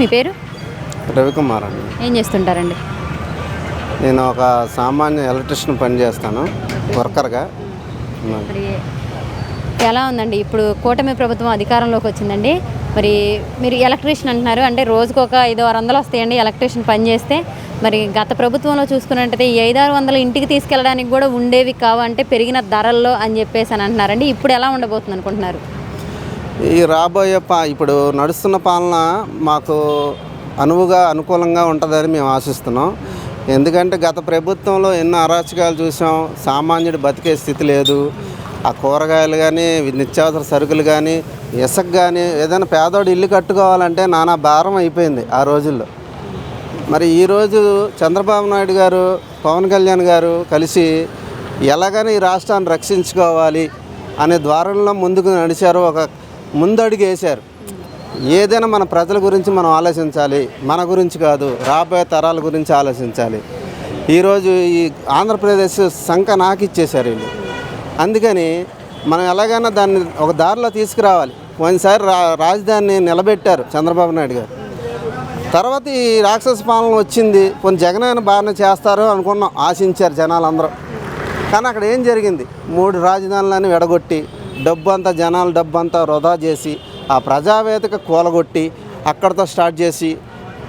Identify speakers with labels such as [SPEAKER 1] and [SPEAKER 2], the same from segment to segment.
[SPEAKER 1] మీ పేరు?
[SPEAKER 2] రవికుమార్ అండి.
[SPEAKER 1] ఏం చేస్తుంటారండి?
[SPEAKER 2] నేను ఒక సామాన్య ఎలక్ట్రిషియన్ పని చేస్తాను వర్కర్గా.
[SPEAKER 1] మరి ఎలా ఉందండి? ఇప్పుడు కూటమి ప్రభుత్వం అధికారంలోకి వచ్చిందండి. మరి మీరు ఎలక్ట్రీషియన్ అంటున్నారు అంటే రోజుకు ఒక ఐదు ఆరు వందలు వస్తాయండి ఎలక్ట్రీషియన్ పని చేస్తే. మరి గత ప్రభుత్వంలో చూసుకున్నట్టయితే ఈ ఐదు ఆరు వందలు ఇంటికి తీసుకెళ్ళడానికి కూడా ఉండేవి కావు అంటే పెరిగిన ధరల్లో అని చెప్పేసి అని అంటున్నారండి. ఇప్పుడు ఎలా ఉండబోతుంది అనుకుంటున్నారు
[SPEAKER 2] ఈ రాబోయే పా ఇప్పుడు నడుస్తున్న పాలన మాకు అనువుగా అనుకూలంగా ఉంటుందని మేము ఆశిస్తున్నాం. ఎందుకంటే గత ప్రభుత్వంలో ఎన్నో అరాచకాలు చూసాం. సామాన్యుడు బతికే స్థితి లేదు. ఆ కూరగాయలు కానీ నిత్యావసర సరుకులు కానీ ఇసుక కానీ ఏదైనా పేదోడు ఇల్లు కట్టుకోవాలంటే నానా భారం అయిపోయింది ఆ రోజుల్లో. మరి ఈరోజు చంద్రబాబు నాయుడు గారు పవన్ కళ్యాణ్ గారు కలిసి ఎలాగని ఈ రాష్ట్రాన్ని రక్షించుకోవాలి అనే ద్వారంలో ముందుకు నడిచారు ఒక ముందడుగు వేశారు ఏదైనా మన ప్రజల గురించి మనం ఆలోచించాలి మన గురించి కాదు రాబోయే తరాల గురించి ఆలోచించాలి. ఈరోజు ఈ ఆంధ్రప్రదేశ్ సంఖ నాకు ఇచ్చేశారు వీళ్ళు. అందుకని మనం ఎలాగైనా దాన్ని ఒక దారిలో తీసుకురావాలి. పోయినసారి రా రాజధానిని నిలబెట్టారు చంద్రబాబు నాయుడు గారు. తర్వాత ఈ రాక్షస పాలన వచ్చింది కొన్ని జగన్ బాగానే చేస్తారు అనుకున్నాం ఆశించారు జనాలందరూ. కానీ అక్కడ ఏం జరిగింది? మూడు రాజధానులని విడగొట్టి డబ్బు అంతా జనాల డబ్బు అంతా వృధా చేసి ఆ ప్రజావేదిక కూలగొట్టి అక్కడితో స్టార్ట్ చేసి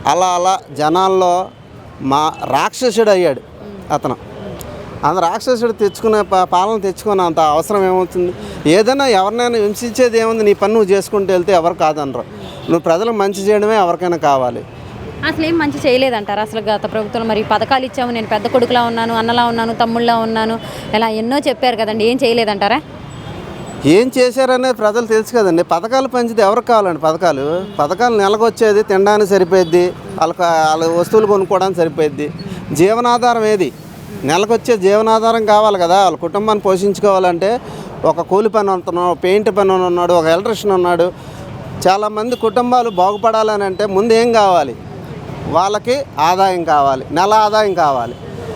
[SPEAKER 2] అలా అలా జనాల్లో మా రాక్షసుడు అయ్యాడు అతను. అంత రాక్షసుడు తెచ్చుకునే పా- పాలన తెచ్చుకునే అంత అవసరం ఏమవుతుంది? ఏదైనా ఎవరినైనా హింసించేది ఏముంది? నీ పని నువ్వు చేసుకుంటూ వెళ్తే ఎవరు కాదనరు. నువ్వు ప్రజలకు మంచి చేయడమే ఎవరికైనా కావాలి.
[SPEAKER 1] అసలు ఏం మంచి చేయలేదంటారు? అసలు గత ప్రభుత్వం మరి పథకాలు ఇచ్చాము నేను పెద్ద కొడుకులా ఉన్నాను అన్నలా ఉన్నాను తమ్ముళ్ళలా ఉన్నాను ఇలా ఎన్నో చెప్పారు కదండి. ఏం చేయలేదంటారా?
[SPEAKER 2] ఏం చేశారనేది ప్రజలు తెలుసు కదండి. పథకాలు పంచితే ఎవరికి కావాలండి పథకాలు? పథకాలు నెలకొచ్చేది తినడానికి సరిపోద్ది వాళ్ళకి వాళ్ళ వస్తువులు కొనుక్కోవడానికి సరిపోద్ది జీవనాధారం ఏది? నెలకొచ్చే జీవనాధారం కావాలి కదా. వాళ్ళ కుటుంబాన్ని పోషించుకోవాలంటే ఒక కూలి పని ఉంటున్నాడు పెయింట్ పని ఉన్నాడు ఒక ఎలక్ట్రిషియన్ ఉన్నాడు. చాలామంది కుటుంబాలు బాగుపడాలని అంటే ముందు ఏం కావాలి? వాళ్ళకి ఆదాయం కావాలి నెల ఆదాయం కావాలి.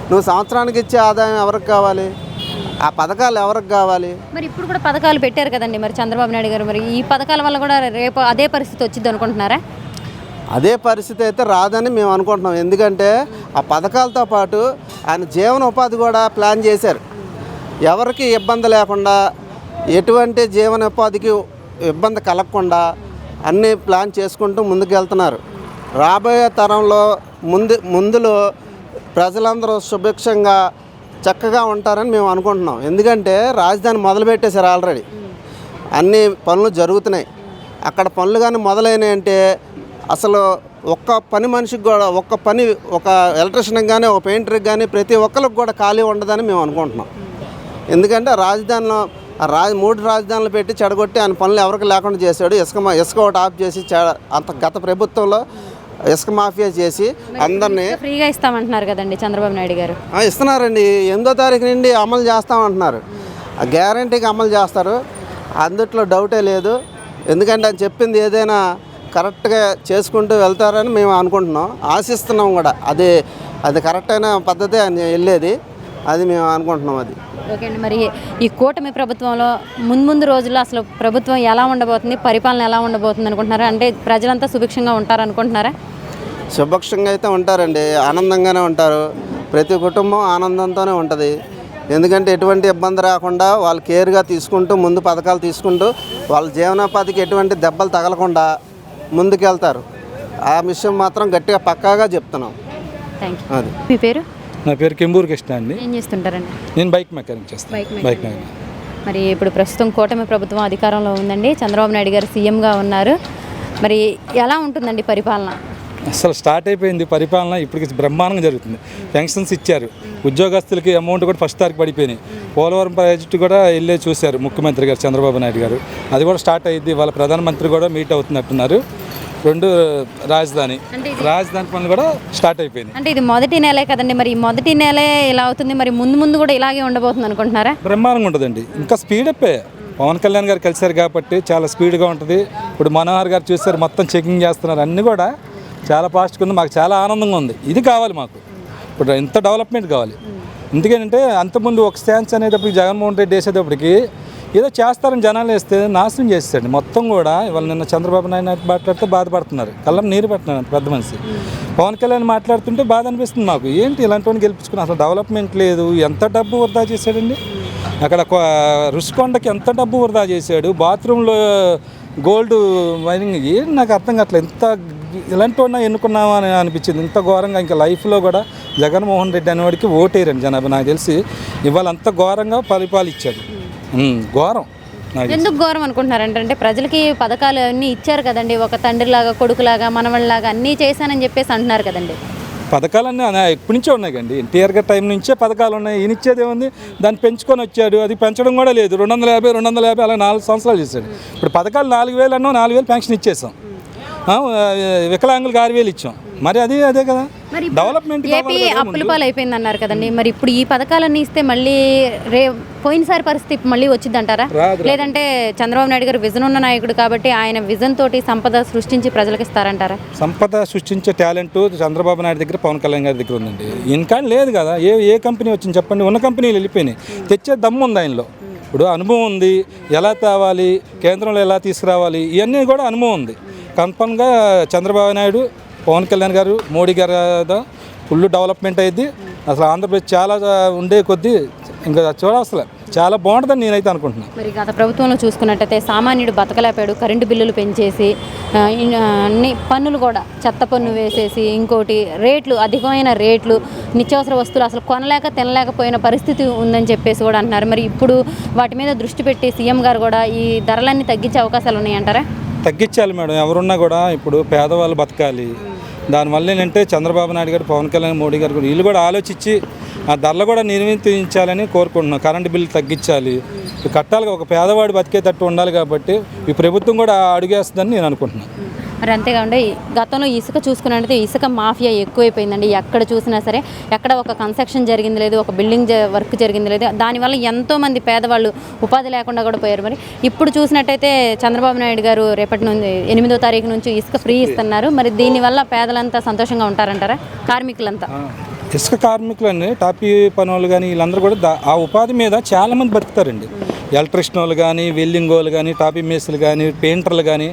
[SPEAKER 2] నువ్వు సంవత్సరానికి ఇచ్చే ఆదాయం ఎవరికి కావాలి? ఆ పథకాలు ఎవరికి కావాలి?
[SPEAKER 1] మరి ఇప్పుడు కూడా పథకాలు పెట్టారు కదండి మరి చంద్రబాబు నాయుడు గారు మరి. ఈ పథకాల వల్ల కూడా రేపు అదే పరిస్థితి వచ్చింది అనుకుంటున్నారా?
[SPEAKER 2] అదే పరిస్థితి అయితే రాదని మేము అనుకుంటున్నాం. ఎందుకంటే ఆ పథకాలతో పాటు ఆయన జీవన ఉపాధి కూడా ప్లాన్ చేశారు. ఎవరికి ఇబ్బంది లేకుండా ఎటువంటి జీవన ఉపాధికి ఇబ్బంది కలగకుండా అన్నీ ప్లాన్ చేసుకుంటూ ముందుకు వెళ్తున్నారు రాబోయే తరంలో ముందు ముందులో ప్రజలందరూ సుభిక్షంగా చక్కగా ఉంటారని మేము అనుకుంటున్నాం. ఎందుకంటే రాజధాని మొదలుపెట్టేశారు ఆల్రెడీ. అన్ని పనులు జరుగుతున్నాయి. అక్కడ పనులు కానీ మొదలైనాయి అంటే అసలు ఒక్క పని మనిషికి కూడా ఒక్క పని ఒక ఎలక్ట్రిషన్కి కానీ ఒక పెయింటర్కి కానీ ప్రతి ఒక్కరికి కూడా ఖాళీ ఉండదని మేము అనుకుంటున్నాం. ఎందుకంటే రాజధానిలో ఆ రాజ మూడు రాజధానులు పెట్టి చెడగొట్టి ఆయన పనులు ఎవరికి లేకుండా చేశాడు. ఇసుక ఇసుక ఒకటి ఆఫ్ చేసి చెడ అంత గత ప్రభుత్వంలో ఇసుక మాఫియా చేసి అందరినీ
[SPEAKER 1] ఫ్రీగా ఇస్తామంటున్నారు కదండి చంద్రబాబు నాయుడు గారు.
[SPEAKER 2] ఇస్తున్నారండి. ఎనిమిదో తారీఖు నుండి అమలు చేస్తామంటున్నారు. గ్యారంటీకి అమలు చేస్తారు. అందుట్లో డౌటే లేదు. ఎందుకంటే ఆయన చెప్పింది ఏదైనా కరెక్ట్గా చేసుకుంటూ వెళ్తారని మేము అనుకుంటున్నాం. ఆశిస్తున్నాం కూడా. అది అది కరెక్ట్ అయిన పద్ధతి ఆయన వెళ్ళేది. అది మేము అనుకుంటున్నాం అది.
[SPEAKER 1] ఓకే అండి. మరి ఈ కూటమి ప్రభుత్వంలో ముందు ముందు రోజుల్లో అసలు ప్రభుత్వం ఎలా ఉండబోతుంది పరిపాలన ఎలా ఉండబోతుంది అనుకుంటున్నారా? అంటే ప్రజలంతా సుభిక్షంగా ఉంటారు అనుకుంటున్నారా?
[SPEAKER 2] సుభక్షంగా అయితే ఉంటారండి. ఆనందంగానే ఉంటారు. ప్రతి కుటుంబం ఆనందంతోనే ఉంటుంది. ఎందుకంటే ఎటువంటి ఇబ్బంది రాకుండా వాళ్ళు కేర్గా తీసుకుంటూ ముందు పథకాలు తీసుకుంటూ వాళ్ళ జీవనోపాధికి ఎటువంటి దెబ్బలు తగలకుండా ముందుకెళ్తారు. ఆ విషయం మాత్రం గట్టిగా పక్కాగా చెప్తున్నాం.
[SPEAKER 1] థ్యాంక్ యూ
[SPEAKER 2] అది.
[SPEAKER 1] మీ పేరు?
[SPEAKER 3] నా పేరు కెంబూరు కృష్ణ అండి.
[SPEAKER 1] ఏం చేస్తుంటారండి?
[SPEAKER 3] నేను బైక్ మెకానిక్ చేస్తాను
[SPEAKER 1] బైక్
[SPEAKER 3] మెకానిక్.
[SPEAKER 1] మరి ఇప్పుడు ప్రస్తుతం కూటమి ప్రభుత్వం అధికారంలో ఉందండి. చంద్రబాబు నాయుడు గారు సీఎంగా ఉన్నారు. మరి ఎలా ఉంటుందండి పరిపాలన?
[SPEAKER 3] అసలు స్టార్ట్ అయిపోయింది పరిపాలన ఇప్పటికి బ్రహ్మాండంగా జరుగుతుంది. పెన్షన్స్ ఇచ్చారు. ఉద్యోగస్తులకి అమౌంట్ కూడా ఫస్ట్ తారీఖు పడిపోయినాయి. పోలవరం ప్రాజెక్టు కూడా వెళ్ళే చూశారు ముఖ్యమంత్రి గారు చంద్రబాబు నాయుడు గారు. అది కూడా స్టార్ట్ అయ్యింది. వాళ్ళ ప్రధానమంత్రి కూడా మీట్ అవుతున్నట్టున్నారు. రెండు రాజధాని. రాజధాని పనులు కూడా స్టార్ట్ అయిపోయింది
[SPEAKER 1] అంటే ఇది మొదటి నెలే కదండి మరి మొదటి నెలే ఇలా అవుతుంది? మరి ముందు ముందు కూడా ఇలాగే ఉండబోతుంది అనుకుంటున్నారా?
[SPEAKER 3] బ్రహ్మాండంగా ఉంటుందండి. ఇంకా స్పీడ్ అప్పే పవన్ కళ్యాణ్ గారు కలిశారు కాబట్టి చాలా స్పీడ్గా ఉంటుంది. ఇప్పుడు మనోహర్ గారు చూస్తారు మొత్తం చెకింగ్ చేస్తున్నారు అన్నీ కూడా చాలా ఫాస్ట్గా ఉంది. మాకు చాలా ఆనందంగా ఉంది. ఇది కావాలి మాకు. ఇప్పుడు ఇంత డెవలప్మెంట్ కావాలి? ఎందుకంటే అంతకుముందు ఒక స్టాన్స్ అనేటప్పుడు జగన్మోహన్ రెడ్డి వేసేటప్పటికి ఏదో చేస్తారని జనాలు వేస్తే నాశనం చేస్తాడు మొత్తం కూడా ఇవాళ నిన్న చంద్రబాబు నాయుడు మాట్లాడితే బాధపడుతున్నారు. కళ్ళం నీరు పెట్టినారు పెద్ద మనిషి. పవన్ కళ్యాణ్ మాట్లాడుతుంటే బాధ అనిపిస్తుంది మాకు. ఏంటి ఇలాంటి వాడిని గెలిపించుకుని అసలు డెవలప్మెంట్ లేదు. ఎంత డబ్బు వృధా చేశాడండి? అక్కడ రుషికొండకి ఎంత డబ్బు వృధా చేశాడు? బాత్రూంలో గోల్డ్ మైనింగ్ ఏం నాకు అర్థం కావట్లేదు. ఇంత ఇలాంటి వాడినా ఎన్నుకున్నామా అని అనిపించింది. ఇంత ఘోరంగా ఇంకా లైఫ్లో కూడా జగన్మోహన్ రెడ్డి అనేవాడికి ఓటేరండి జనాభా. నాకు తెలిసి ఇవాళ అంత ఘోరంగా పరిపాలిచ్చాడు ఘోరం.
[SPEAKER 1] ఎందుకు ఘోరం అనుకుంటున్నారంటే అంటే ప్రజలకి పథకాలు అన్నీ ఇచ్చారు కదండి ఒక తండ్రిలాగా కొడుకులాగా మనవళ్ళలాగా అన్నీ చేశానని చెప్పేసి అంటున్నారు కదండి.
[SPEAKER 3] పథకాలన్నీ ఎప్పటి నుంచో ఉన్నాయి కండి. ఎన్టీఆర్ గారి టైం నుంచే పథకాలు ఉన్నాయి. ఈయన ఇచ్చేది ఏముంది? దాన్ని పెంచుకొని వచ్చాడు. అది పెంచడం కూడా లేదు. రెండు వందల యాభై రెండు వందల యాభై అలా నాలుగు సంవత్సరాలు చేశాడు. ఇప్పుడు పథకాలు నాలుగు వేలు అన్నాం నాలుగు వేలు పెన్షన్ ఇచ్చేసాం. వికలాంగులకు ఆరు వేలు ఇచ్చాం. మరి అది అదే కదా. డెవలప్మెంట్
[SPEAKER 1] ఏపీ అప్పుల పాలు అయిపోయింది అన్నారు కదండి. మరి ఇప్పుడు ఈ పథకాలన్నీ ఇస్తే మళ్ళీ రే పోయినసారి పరిస్థితి మళ్ళీ వచ్చింది అంటారా లేదంటే చంద్రబాబు నాయుడు గారు విజన్ ఉన్న నాయకుడు కాబట్టి ఆయన విజన్ తోటి సంపద సృష్టించి ప్రజలకు ఇస్తారంటారా?
[SPEAKER 3] సంపద సృష్టించే టాలెంట్ చంద్రబాబు నాయుడు దగ్గర పవన్ కళ్యాణ్ గారి దగ్గర ఉందండి. ఇంకా లేదు కదా. ఏ ఏ కంపెనీ వచ్చింది చెప్పండి. ఉన్న కంపెనీలు వెళ్ళిపోయినాయి. తెచ్చే దమ్ము ఉంది ఆయనలో. ఇప్పుడు అనుభవం ఉంది. ఎలా తేవాలి? కేంద్రంలో ఎలా తీసుకురావాలి? ఇవన్నీ కూడా అనుభవం ఉంది. కన్ఫర్మ్గా చంద్రబాబు నాయుడు పవన్ కళ్యాణ్ గారు మోడీ గారు ఫుల్ డెవలప్మెంట్ అయ్యింది అసలు ఆంధ్రప్రదేశ్ చాలా ఉండే కొద్దీ ఇంకా చూడవసలే. చాలా బాగుంటుందని నేనైతే అనుకుంటున్నాను
[SPEAKER 1] మరి గత ప్రభుత్వంలో చూసుకున్నట్టయితే సామాన్యుడు బతకలేపాడు కరెంటు బిల్లులు పెంచేసి అన్ని పన్నులు కూడా చెత్త పన్ను వేసేసి ఇంకోటి రేట్లు అధికమైన రేట్లు నిత్యావసర వస్తువులు అసలు కొనలేక తినలేకపోయిన పరిస్థితి ఉందని చెప్పేసి కూడా అంటున్నారు. మరి ఇప్పుడు వాటి మీద దృష్టి పెట్టి సీఎం గారు కూడా ఈ ధరలన్నీ తగ్గించే అవకాశాలు ఉన్నాయంటారా?
[SPEAKER 3] తగ్గించాలి మేడం. ఎవరున్నా కూడా ఇప్పుడు పేదవాళ్ళు బతకాలి. దానివల్ల ఏంటంటే చంద్రబాబు నాయుడు గారు పవన్ కళ్యాణ్ మోడీ గారు వీళ్ళు కూడా ఆలోచించి ఆ ధరలు కూడా నిర్మించాలని కోరుకుంటున్నాం. కరెంటు బిల్లు తగ్గించాలి. కట్టాలి ఒక పేదవాడు బతికేటట్టు ఉండాలి కాబట్టి ఈ ప్రభుత్వం కూడా అడుగేస్తుందని నేను అనుకుంటున్నాను.
[SPEAKER 1] మరి అంతేకాకుండా గతంలో ఇసుక చూసుకున్నట్టయితే ఇసుక మాఫియా ఎక్కువైపోయిందండి. ఎక్కడ చూసినా సరే ఎక్కడ ఒక కన్స్ట్రక్షన్ జరిగింది లేదు ఒక బిల్డింగ్ వర్క్ జరిగింది లేదు దానివల్ల ఎంతోమంది పేదవాళ్ళు ఉపాధి లేకుండా కూడా పోయారు. మరి ఇప్పుడు చూసినట్టయితే చంద్రబాబు నాయుడు గారు రేపటి నుంచి ఎనిమిదో తారీఖు నుంచి ఇసుక ఫ్రీ ఇస్తున్నారు. మరి దీనివల్ల పేదలంతా సంతోషంగా ఉంటారంటారా? కార్మికులంతా?
[SPEAKER 3] ఇసుక కార్మికులని టాపీ పని వాళ్ళు కానీ వీళ్ళందరూ కూడా ఆ ఉపాధి మీద చాలామంది బతుకుతారండి. ఎలక్ట్రిషన్ వాళ్ళు కానీ వెల్డింగ్ వాళ్ళు కానీ టాపీ మేస్లు కానీ పెయింటర్లు కానీ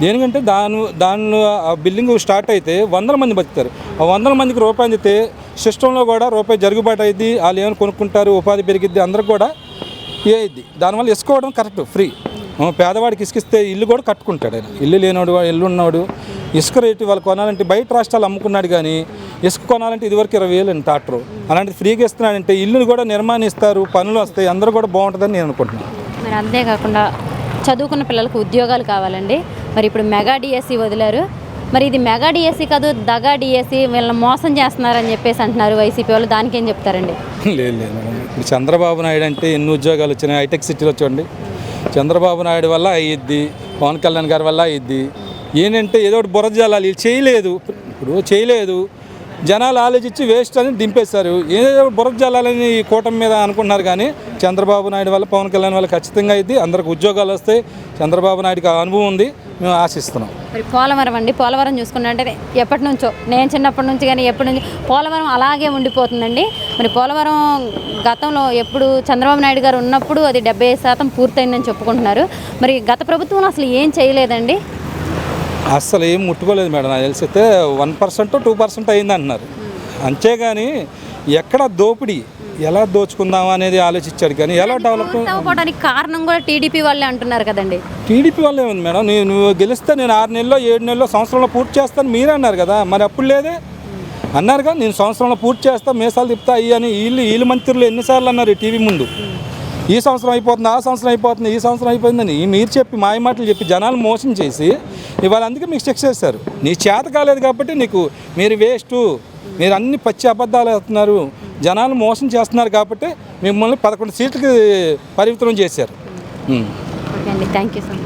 [SPEAKER 3] దేనికంటే దాని దానిలో ఆ బిల్డింగ్ స్టార్ట్ అయితే వందల మంది బతుకుతారు. ఆ వందల మందికి రూపాయి అందితే సిస్టంలో కూడా రూపాయి జరుగుబాటు అయింది వాళ్ళు ఏమైనా కొనుక్కుంటారు ఉపాధి పెరిగిద్ది అందరికి కూడా ఏ అయింది దానివల్ల ఇసుకోవడం కరెక్ట్ ఫ్రీ. పేదవాడికి ఇసుకిస్తే ఇల్లు కూడా కట్టుకుంటాడు ఆయన. ఇల్లు లేనివాడు ఇల్లు ఉన్నవాడు ఇసుక రేటు వాళ్ళు కొనాలంటే బయట రాష్ట్రాలు అమ్ముకున్నాడు కానీ ఇసుక కొనాలంటే ఇదివరకు ఇరవై వేలు అండి టాక్టర్ అలాంటి ఫ్రీగా ఇస్తున్నాడంటే ఇల్లుని కూడా నిర్మాణిస్తారు పనులు వస్తాయి అందరూ కూడా బాగుంటుందని నేను అనుకుంటున్నాను.
[SPEAKER 1] మరి అంతేకాకుండా చదువుకున్న పిల్లలకు ఉద్యోగాలు కావాలండి. మరి ఇప్పుడు మెగా డిఎస్సి వదిలారు. మరి ఇది మెగా డిఎస్సి కాదు దగా డిఎస్సి వీళ్ళని మోసం చేస్తున్నారని చెప్పేసి అంటున్నారు వైసీపీ వాళ్ళు. దానికి ఏం చెప్తారండి?
[SPEAKER 3] లేదు లేదు ఇప్పుడు చంద్రబాబు నాయుడు అంటే ఎన్ని ఉద్యోగాలు వచ్చినాయి? హైటెక్ సిటీలో చూడండి. చంద్రబాబు నాయుడు వల్ల అయ్యిద్ది పవన్ కళ్యాణ్ గారి వల్ల అయ్యిద్ది ఏంటంటే ఏదో ఒకటి బురద జల్లాలి. చేయలేదు. ఇప్పుడు చేయలేదు. జనాలు ఆలోచించి వేస్ట్ అని దింపేస్తారు ఏదో బురద జల్లాలని ఈ కూటమి మీద అనుకుంటున్నారు కానీ చంద్రబాబు నాయుడు వల్ల పవన్ కళ్యాణ్ వల్ల ఖచ్చితంగా ఇది. అందరికి ఉద్యోగాలు వస్తాయి. చంద్రబాబు నాయుడుకి అనుభవం ఉంది. మేము ఆశిస్తున్నాం.
[SPEAKER 1] మరి పోలవరం అండి. పోలవరం చూసుకున్నట్టే ఎప్పటి నుంచో నేను చిన్నప్పటి నుంచి కానీ ఎప్పటి నుంచి పోలవరం అలాగే ఉండిపోతుందండి. మరి పోలవరం గతంలో ఎప్పుడు చంద్రబాబు నాయుడు గారు ఉన్నప్పుడు అది డెబ్బై శాతం పూర్తయిందని చెప్పుకుంటున్నారు. మరి గత ప్రభుత్వం అసలు ఏం చేయలేదండి?
[SPEAKER 3] అస్సలు ఏం ముట్టుకోలేదు మేడం నాకు తెలిసి అయితే వన్ పర్సెంట్ టూ పర్సెంట్ అయింది అంటున్నారు. అంతేగాని ఎక్కడ దోపిడీ ఎలా దోచుకుందాం అనేది ఆలోచించాడు కానీ ఎలా డెవలప్
[SPEAKER 1] కారణం కూడా టీడీపీ వాళ్ళే అంటున్నారు కదండి.
[SPEAKER 3] టీడీపీ వల్ల ఏముంది మేడం నేను నువ్వు గెలిస్తే నేను ఆరు నెలల్లో ఏడు నెలల్లో సంవత్సరంలో పూర్తి చేస్తాను మీరే అన్నారు కదా మరి అప్పుడు లేదే? అన్నారుగా నేను సంవత్సరంలో పూర్తి చేస్తా మీసాలు తిప్పుతా అయ్యి అని వీళ్ళు వీళ్ళు మంత్రులు ఎన్నిసార్లు అన్నారు ఈ టీవీ ముందు. ఈ సంవత్సరం అయిపోతుంది ఆ సంవత్సరం అయిపోతుంది ఈ సంవత్సరం అయిపోయిందని మీరు చెప్పి మాయ మాటలు చెప్పి జనాలు మోసం చేసి ఇవాళ అందుకే మీకు శిక్ష చేస్తారు నీ చేత కాలేదు కాబట్టి నీకు మీరు వేస్ట్. మీరు అన్ని పచ్చి అబద్ధాలు వేస్తున్నారు. జనాలు మోసం చేస్తున్నారు కాబట్టి మిమ్మల్ని పదకొండు సీట్లకి పరిమితం చేశారు.
[SPEAKER 1] Thank you sir